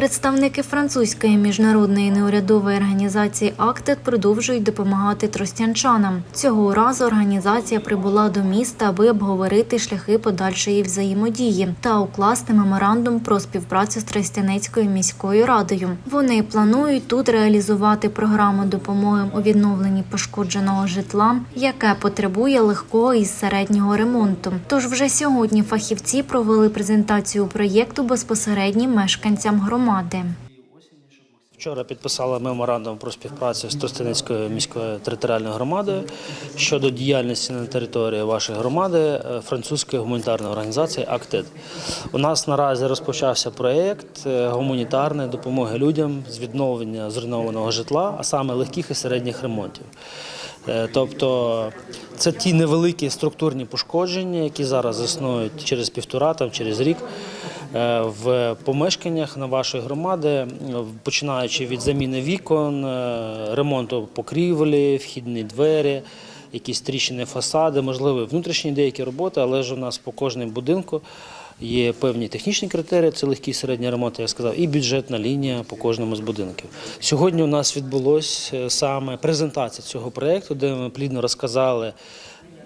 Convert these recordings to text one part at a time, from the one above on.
Представники французької міжнародної неурядової організації «Актед» продовжують допомагати тростянчанам. Цього разу організація прибула до міста, аби обговорити шляхи подальшої взаємодії та укласти меморандум про співпрацю з Тростянецькою міською радою. Вони планують тут реалізувати програму допомоги у відновленні пошкодженого житла, яке потребує легкого і середнього ремонту. Тож вже сьогодні фахівці провели презентацію проєкту безпосереднім мешканцям громади. Вчора підписали меморандум про співпрацю з Тростянецькою міською територіальною громадою щодо діяльності на території вашої громади е, французької гуманітарної організації «Актед». У нас наразі розпочався проєкт е, гуманітарної допомоги людям з відновлення зруйнованого житла, а саме легких і середніх ремонтів. Е, Тобто це ті невеликі структурні пошкодження, які зараз існують через півтора, там, через рік в помешканнях на вашої громади, е, починаючи від заміни вікон, е, ремонту покрівлі, вхідні двері, якісь тріщини фасади, можливо, внутрішні деякі роботи, але ж у нас по кожному будинку. Є певні технічні критерії, це легкий середній ремонт, я сказав, і бюджетна лінія по кожному з будинків. Сьогодні у нас відбулося саме презентація цього проєкту, де ми плідно розказали,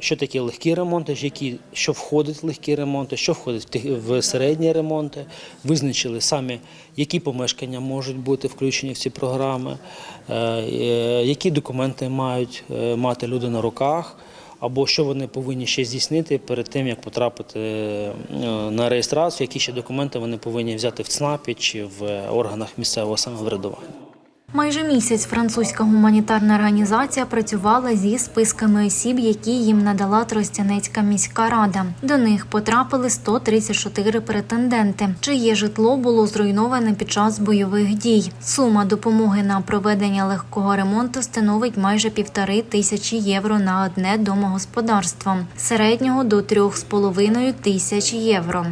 що таке легкі ремонти, які, що входить в легкі ремонти, що входить в середні ремонти, визначили самі, які помешкання можуть бути включені в ці програми, е, е, які документи мають е, мати люди на руках або що вони повинні ще здійснити перед тим, як потрапити на реєстрацію, які ще документи вони повинні взяти в ЦНАПі чи в органах місцевого самоврядування. Майже місяць французька гуманітарна організація працювала зі списками осіб, які їм надала Тростянецька міська рада. До них потрапили 134 претенденти, чиє житло було зруйноване під час бойових дій. Сума допомоги на проведення легкого ремонту становить майже півтори тисячі євро на одне домогосподарство, середнього до трьох з половиною тисяч євро.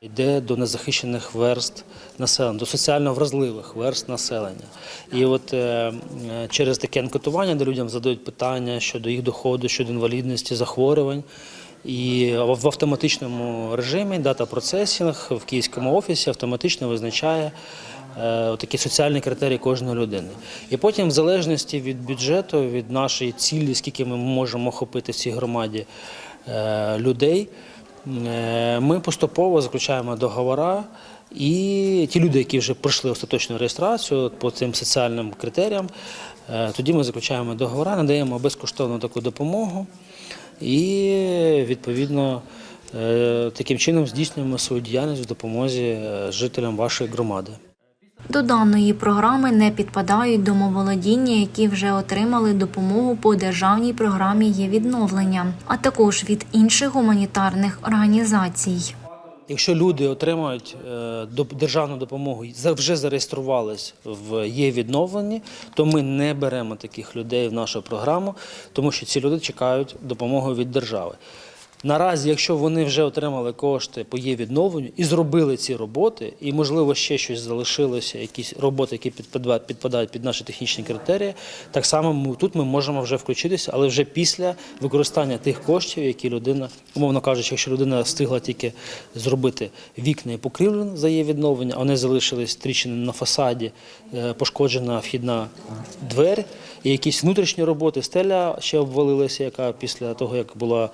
Йде до незахищених верст населення, до соціально вразливих верст населення. І от е, е, через таке анкетування, де людям задають питання щодо їх доходу, щодо інвалідності, захворювань. І в автоматичному режимі дата процесінг в київському офісі автоматично визначає е, такі соціальні критерії кожної людини. І потім, в залежності від бюджету, від нашої цілі, скільки ми можемо охопити в цій громаді е, людей, Е, Ми поступово заключаємо договори, і ті люди, які вже пройшли остаточну реєстрацію по цим соціальним критеріям, е, тоді ми заключаємо договори, надаємо безкоштовну таку допомогу і відповідно е, таким чином здійснюємо свою діяльність в допомозі е, жителям вашої громади. До даної програми не підпадають домоволодіння, які вже отримали допомогу по державній програмі є відновлення, а також від інших гуманітарних організацій. Якщо люди отримають е, державну допомогу вже зареєструвались в є відновлені, то ми не беремо таких людей в нашу програму, тому що ці люди чекають допомоги від держави. Наразі, якщо вони вже отримали кошти по є відновленню і зробили ці роботи, і можливо ще щось залишилося, якісь роботи, які підпадають, під наші технічні критерії, так само ми, тут ми можемо вже включитися, але вже після використання тих коштів, які людина, умовно кажучи, якщо людина встигла тільки зробити вікна і покрівлю за її відновлення, а вони залишились тріщини на фасаді, е, пошкоджена вхідна двері, і якісь внутрішні роботи, стеля ще обвалилася, яка після того, як була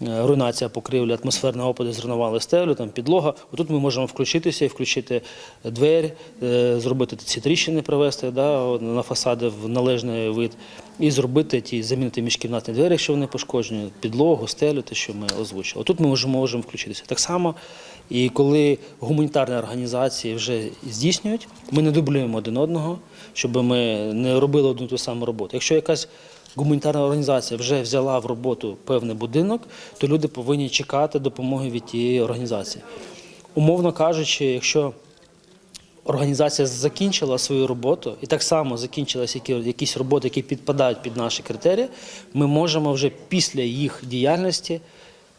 руйнація покрівлі, атмосферні опади зруйнували стелю, там підлога. Отут ми можемо включитися і включити двері, е, зробити ці тріщини, привести да, на фасади в належний вид, і зробити ті, замінити міжкімнатні двері, якщо вони пошкоджені, підлогу, стелю, те, що ми озвучили. Отут ми можемо, можемо включитися. Так само, і коли гуманітарні організації вже здійснюють, ми не дублюємо один одного, щоб ми не робили одну ту саму роботу. Якщо якась гуманітарна організація вже взяла в роботу певний будинок, то люди повинні чекати допомоги від тієї організації. Умовно кажучи, якщо організація закінчила свою роботу і так само закінчилися якісь роботи, які підпадають під наші критерії, ми можемо вже після їх діяльності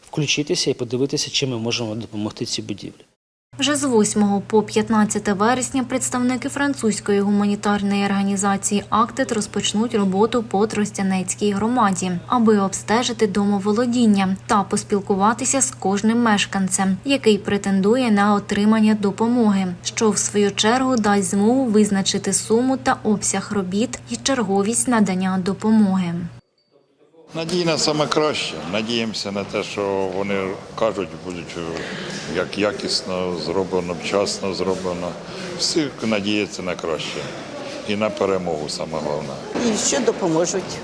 включитися і подивитися, чим ми можемо допомогти цій будівлі. Вже з 8 по 15 вересня представники французької гуманітарної організації «Актет» розпочнуть роботу по Тростянецькій громаді, аби обстежити домоволодіння та поспілкуватися з кожним мешканцем, який претендує на отримання допомоги, що в свою чергу дасть змогу визначити суму та обсяг робіт і черговість надання допомоги. Надій на саме краще. Надіємося на те, що вони кажуть, будуть е, як якісно зроблено, вчасно зроблено. Всі надіються на краще. І на перемогу саме головне. і що допоможуть.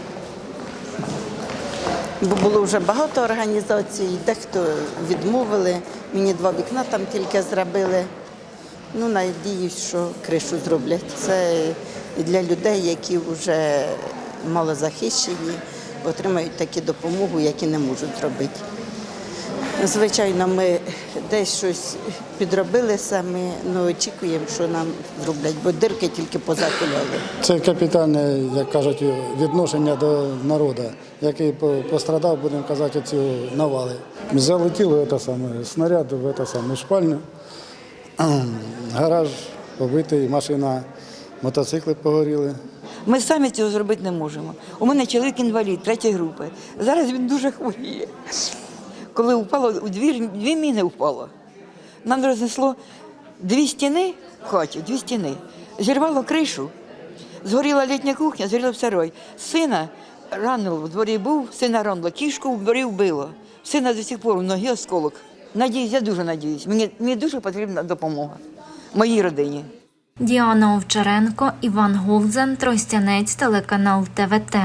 Бо було вже багато організацій, дехто відмовили. Мені два вікна там тільки зробили. Ну, надіюсь, що кришу зроблять. Це і для людей, які вже малозахищені, отримають таку допомогу, які не можуть зробити. Звичайно, ми десь щось підробили самі, але очікуємо, що нам зроблять, бо дирки тільки позакуляли. Це капітальне, як кажуть, відношення до народу, який пострадав, будемо казати, ці навали. Залетіло це саме, снаряд в це саме шпальню, гараж побитий, машина, мотоцикли погоріли. Ми самі цього зробити не можемо. У мене чоловік інвалід третьої групи. Зараз він дуже хворіє. Коли впало у дві, дві міни впало, нам рознесло дві стіни в хаті, дві стіни. Зірвало кришу, згоріла літня кухня, згоріло сарой. Сина ранило в дворі був, сина ранило, кішку в дворі вбило. Сина до сих пор в ноги осколок. Надіюсь, я дуже надіюсь. Мені, мені дуже потрібна допомога моїй родині. Діана Овчаренко, Іван Голдзен, Тростянець, телеканал ТВТ.